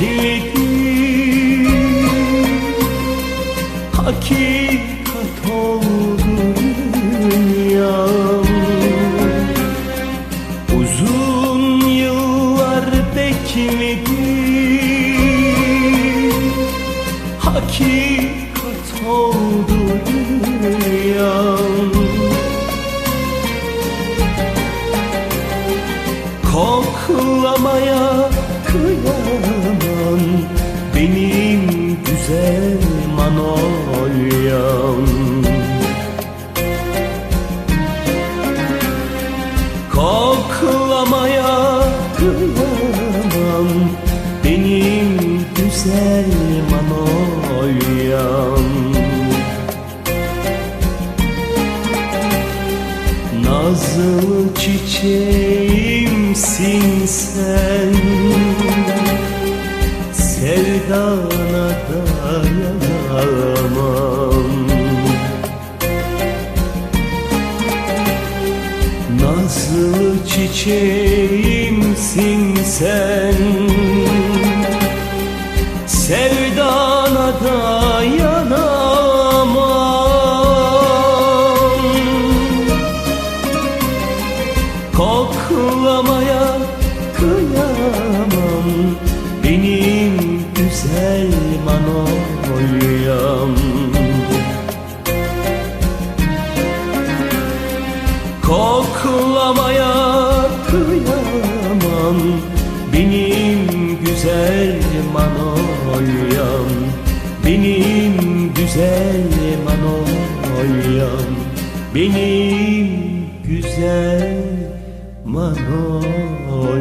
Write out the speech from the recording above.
bekledim Hakikat oldu dünyam. Uzun yıllar bekledim. Hakikat oldu dünyam. Koklamaya güzel manolyam Nazlı çiçeğimsin sen. Sevdana dayanamam. Nazlı çiçeğimsin sen Sevdana dayanamam Koklamaya kıyamam Benim güzel manolyam Koklamaya kıyamam benim güzel Manolya